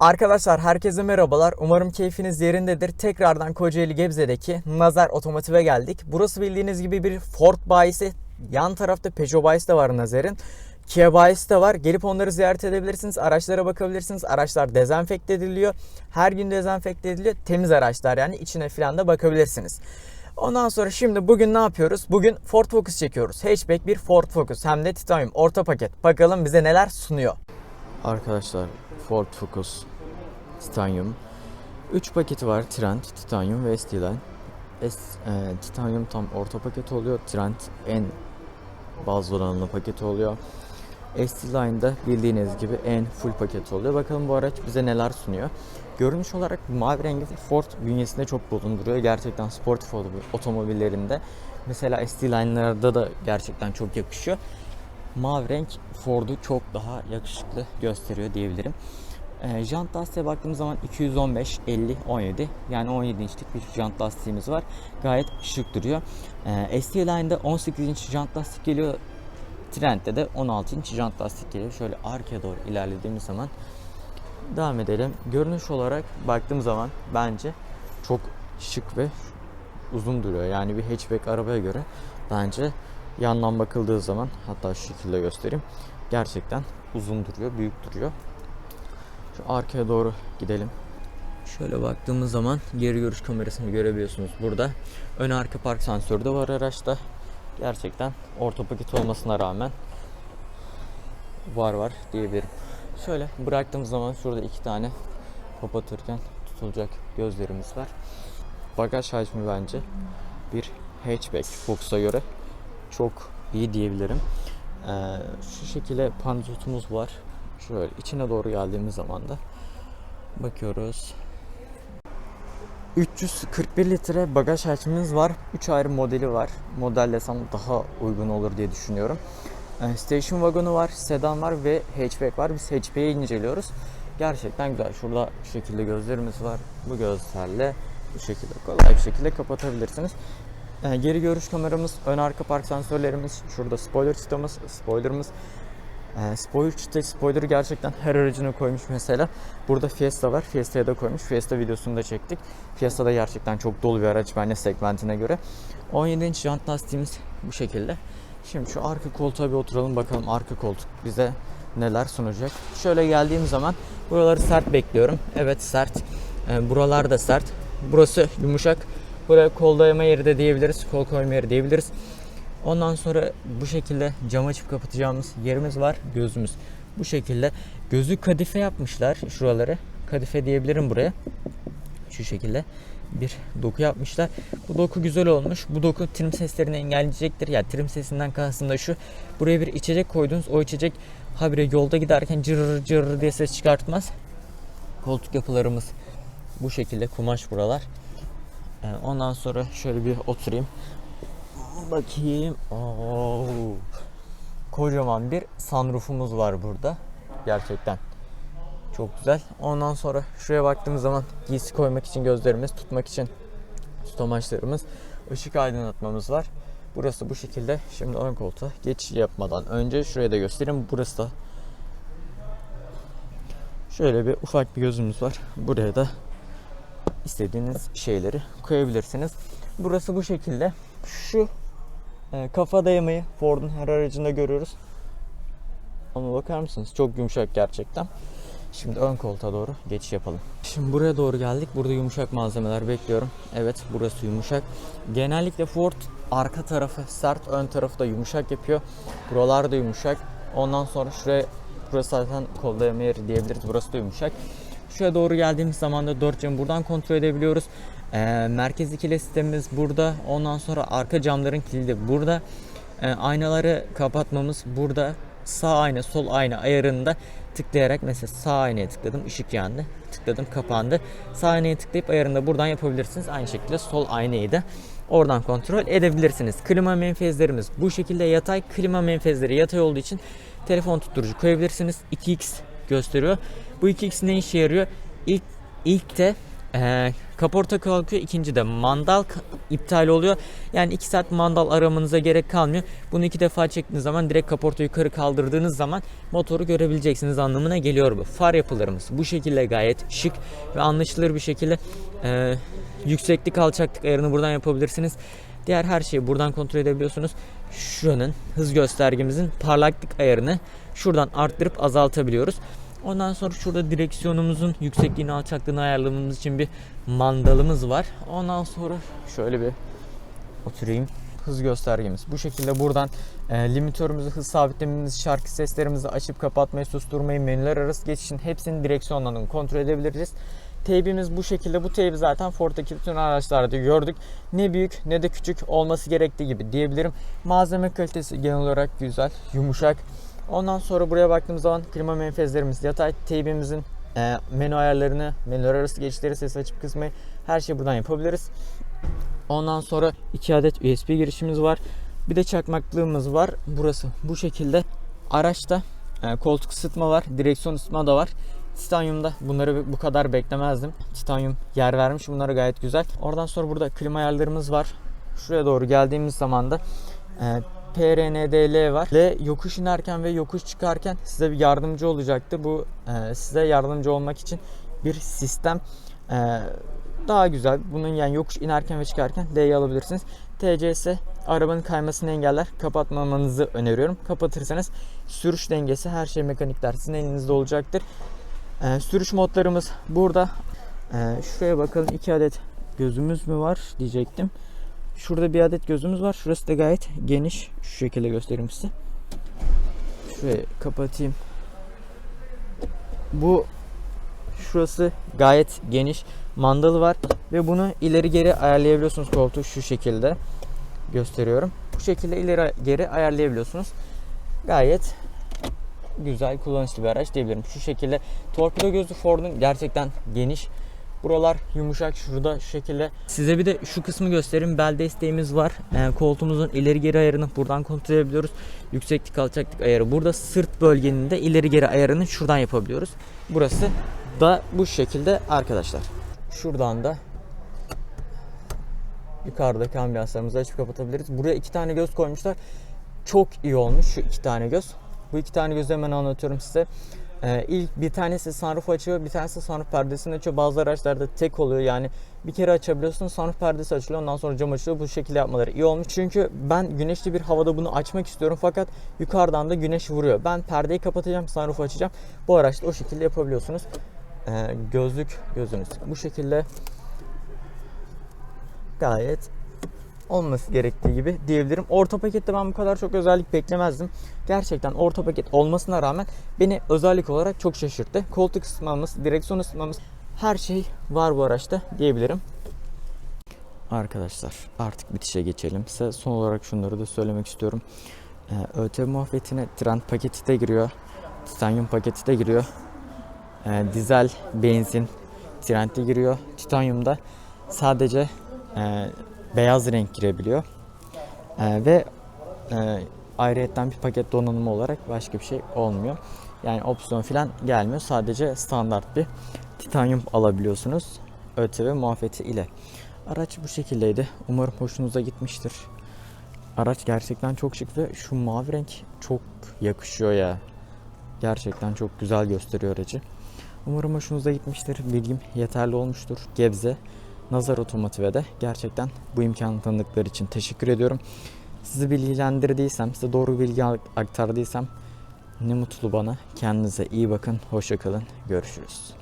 Arkadaşlar herkese merhabalar. Umarım keyfiniz yerindedir. Tekrardan Kocaeli Gebze'deki Nazar Otomotiv'e geldik. Burası bildiğiniz gibi bir Ford bayisi. Yan tarafta Peugeot bayisi de var Nazar'ın. Kia bayisi de var. Gelip onları ziyaret edebilirsiniz. Araçlara bakabilirsiniz. Araçlar dezenfekte ediliyor. Her gün dezenfekte ediliyor. Temiz araçlar yani içine falan da bakabilirsiniz. Ondan sonra şimdi bugün ne yapıyoruz? Bugün Ford Focus çekiyoruz. Hatchback bir Ford Focus hem de titanium orta paket. Bakalım bize neler sunuyor. Arkadaşlar Ford Focus Titanium 3 paketi var Trend, Titanium ve ST-Line. E, Titanium tam orta paket oluyor. Trend en baz oranlı paket oluyor. ST-Line'da bildiğiniz gibi en full paket oluyor. Bakalım bu araç bize neler sunuyor. Görünüş olarak mavi rengi Ford bünyesinde çok bulunduruyor. Gerçekten sportif otomobillerinde. Mesela ST-Line'larda da gerçekten çok yakışıyor. Mavi renk Ford'u çok daha yakışıklı gösteriyor diyebilirim. E, jant lastiğe baktığımız zaman 215, 50, 17 yani 17 inçlik bir jant lastiğimiz var. Gayet şık duruyor. E, ST Line'da 18 inç jant lastik geliyor. Trend'de de 16 inç jant lastik geliyor. Şöyle arkaya doğru ilerlediğimiz zaman devam edelim. Görünüş olarak baktığım zaman bence çok şık ve uzun duruyor. Yani bir hatchback arabaya göre bence yandan bakıldığı zaman hatta şu şekilde göstereyim. Gerçekten uzun duruyor, büyük duruyor. Şu arkaya doğru gidelim. Şöyle baktığımız zaman geri görüş kamerasını görebiliyorsunuz burada. Ön arka park sensörü de var araçta. Gerçekten orta paket olmasına rağmen var var diyebilirim. Şöyle bıraktığımız zaman şurada iki tane kapatırken tutulacak gözlerimiz var. Bagaj hacmi bence bir hatchback Fox'a göre çok iyi diyebilirim. Ee, şu şekilde panzotumuz var. Şöyle içine doğru geldiğimiz zaman da bakıyoruz. 341 litre bagaj hacmimiz var. 3 ayrı modeli var. Modellesem daha uygun olur diye düşünüyorum. Ee, Station wagonu var, sedan var ve hatchback var. Biz hatchback'i inceliyoruz. Gerçekten güzel. Şurada şu şekilde gözlerimiz var. Bu gözlerle bu şekilde kolay bir şekilde kapatabilirsiniz. Ee, geri görüş kameramız, ön arka park sensörlerimiz, şurada spoiler çıtamız, spoilerımız, ee, spoiler çıta, spoiler'ı gerçekten her aracına koymuş mesela. Burada Fiesta var, Fiesta'ya da koymuş. Fiesta videosunu da çektik. Fiesta da gerçekten çok dolu bir araç bence segmentine göre. 17 inç jant lastiğimiz bu şekilde. Şimdi şu arka koltuğa bir oturalım bakalım arka koltuk bize neler sunacak. Şöyle geldiğim zaman buraları sert bekliyorum. Evet sert. Ee, buralar da sert. Burası yumuşak. Buraya kol dayama yeri de diyebiliriz. Kol koyma yeri diyebiliriz. Ondan sonra bu şekilde cam açıp kapatacağımız yerimiz var. Gözümüz bu şekilde. Gözü kadife yapmışlar şuraları. Kadife diyebilirim buraya. Şu şekilde bir doku yapmışlar. Bu doku güzel olmuş. Bu doku trim seslerini engelleyecektir. Ya yani trim sesinden kastım da şu. Buraya bir içecek koydunuz. O içecek habire yolda giderken cırır cırır diye ses çıkartmaz. Koltuk yapılarımız bu şekilde kumaş buralar. Ee, Ondan sonra şöyle bir oturayım. Bakayım. Oo. Kocaman bir sunroofumuz var burada. Gerçekten çok güzel. Ondan sonra şuraya baktığımız zaman giysi koymak için gözlerimiz, tutmak için stomaçlarımız, ışık aydınlatmamız var. Burası bu şekilde. Şimdi ön koltuğa geçiş yapmadan önce şuraya da göstereyim. Burası da şöyle bir ufak bir gözümüz var. Buraya da istediğiniz şeyleri koyabilirsiniz. Burası bu şekilde. Şu e, kafa dayamayı Ford'un her aracında görüyoruz. Ama bakar mısınız? Çok yumuşak gerçekten. Şimdi ön koltuğa doğru geçiş yapalım. Şimdi buraya doğru geldik. Burada yumuşak malzemeler bekliyorum. Evet burası yumuşak. Genellikle Ford arka tarafı sert, ön tarafı da yumuşak yapıyor. Buralar da yumuşak. Ondan sonra şuraya burası zaten kol dayama yeri diyebiliriz. Burası da yumuşak. Şuraya doğru geldiğimiz zaman da 4 camı buradan kontrol edebiliyoruz. E, merkezi kilit sistemimiz burada. Ondan sonra arka camların kilidi burada. E, aynaları kapatmamız burada. Sağ ayna, sol ayna ayarında tıklayarak mesela sağ aynaya tıkladım, ışık yandı. Tıkladım, kapandı. Sağ aynaya tıklayıp ayarını buradan yapabilirsiniz. Aynı şekilde sol aynayı da oradan kontrol edebilirsiniz. Klima menfezlerimiz bu şekilde yatay. Klima menfezleri yatay olduğu için telefon tutturucu koyabilirsiniz. 2x gösteriyor. Bu 2x ne işe yarıyor? İlk ilk de Ee, kaporta kalkıyor. İkinci de mandal iptal oluyor. Yani 2 saat mandal aramanıza gerek kalmıyor. Bunu iki defa çektiğiniz zaman direkt kaporta yukarı kaldırdığınız zaman motoru görebileceksiniz anlamına geliyor bu. Far yapılarımız bu şekilde gayet şık ve anlaşılır bir şekilde e, yükseklik alçaklık ayarını buradan yapabilirsiniz. Diğer her şeyi buradan kontrol edebiliyorsunuz. Şuranın hız göstergemizin parlaklık ayarını şuradan arttırıp azaltabiliyoruz. Ondan sonra şurada direksiyonumuzun yüksekliğini alçaklığını ayarlamamız için bir mandalımız var. Ondan sonra şöyle bir oturayım. Hız göstergemiz. Bu şekilde buradan e, limitörümüzü, hız sabitlememizi, şarkı seslerimizi açıp kapatmayı, susturmayı, menüler arası geçişin hepsini direksiyondan kontrol edebiliriz. Teybimiz bu şekilde. Bu teybi zaten Ford'daki bütün araçlarda gördük. Ne büyük ne de küçük olması gerektiği gibi diyebilirim. Malzeme kalitesi genel olarak güzel, yumuşak. Ondan sonra buraya baktığımız zaman klima menfezlerimiz yatay. Teybimizin e, menü ayarlarını, menüler arası geçişleri, ses açıp kısmayı her şeyi buradan yapabiliriz. Ondan sonra iki adet USB girişimiz var. Bir de çakmaklığımız var. Burası bu şekilde. Araçta e, koltuk ısıtma var. Direksiyon ısıtma da var. Titanyum'da bunları bu kadar beklemezdim. Titanyum yer vermiş. Bunları gayet güzel. Oradan sonra burada klima ayarlarımız var. Şuraya doğru geldiğimiz zaman da e, PRNDL var. Ve yokuş inerken ve yokuş çıkarken size bir yardımcı olacaktı. Bu e, size yardımcı olmak için bir sistem. E, daha güzel. Bunun yani yokuş inerken ve çıkarken D'yi alabilirsiniz. TCS arabanın kaymasını engeller. Kapatmamanızı öneriyorum. Kapatırsanız sürüş dengesi her şey mekanikler sizin elinizde olacaktır. Ee, sürüş modlarımız burada. Ee, şuraya bakalım. iki adet gözümüz mü var diyecektim. Şurada bir adet gözümüz var. Şurası da gayet geniş. Şu şekilde göstereyim size. Şurayı kapatayım. Bu şurası gayet geniş mandalı var ve bunu ileri geri ayarlayabiliyorsunuz koltuğu şu şekilde gösteriyorum. Bu şekilde ileri geri ayarlayabiliyorsunuz. Gayet güzel kullanışlı bir araç diyebilirim. Şu şekilde torpido gözü Ford'un gerçekten geniş. Buralar yumuşak şurada şu şekilde. Size bir de şu kısmı göstereyim. Bel desteğimiz var. Ee, koltuğumuzun ileri geri ayarını buradan kontrol edebiliyoruz. Yükseklik alçaklık ayarı. Burada sırt bölgenin de ileri geri ayarını şuradan yapabiliyoruz. Burası da bu şekilde arkadaşlar. Şuradan da yukarıdaki ambiyanslarımızı açıp kapatabiliriz. Buraya iki tane göz koymuşlar. Çok iyi olmuş şu iki tane göz. Bu iki tane gözü hemen anlatıyorum size. Ee, ilk bir tanesi sunroof açıyor, bir tanesi sunroof perdesini açıyor. Bazı araçlarda tek oluyor yani bir kere açabiliyorsun sunroof perdesi açılıyor ondan sonra cam açılıyor. Bu şekilde yapmaları iyi olmuş. Çünkü ben güneşli bir havada bunu açmak istiyorum fakat yukarıdan da güneş vuruyor. Ben perdeyi kapatacağım, sunroof açacağım. Bu araçta o şekilde yapabiliyorsunuz. Ee, gözlük gözünüz bu şekilde gayet olması gerektiği gibi diyebilirim. Orta pakette ben bu kadar çok özellik beklemezdim. Gerçekten orta paket olmasına rağmen beni özellik olarak çok şaşırttı. Koltuk ısıtmamız, direksiyon ısıtmamız her şey var bu araçta diyebilirim. Arkadaşlar artık bitişe geçelim. Size son olarak şunları da söylemek istiyorum. Ee, ÖTV muhabbetine trend paketi de giriyor. Titanium paketi de giriyor. Ee, dizel, benzin, trendde giriyor. Titanium'da sadece e, beyaz renk girebiliyor. Ee, ve e, ayrıyetten bir paket donanımı olarak başka bir şey olmuyor. Yani opsiyon falan gelmiyor. Sadece standart bir titanyum alabiliyorsunuz. ÖTV muafiyeti ile. Araç bu şekildeydi. Umarım hoşunuza gitmiştir. Araç gerçekten çok şık ve şu mavi renk çok yakışıyor ya. Gerçekten çok güzel gösteriyor aracı. Umarım hoşunuza gitmiştir. Bilgim yeterli olmuştur. Gebze Nazar Otomotiv'e de gerçekten bu imkanı tanıdıkları için teşekkür ediyorum. Sizi bilgilendirdiysem, size doğru bilgi aktardıysam ne mutlu bana. Kendinize iyi bakın. Hoşçakalın. Görüşürüz.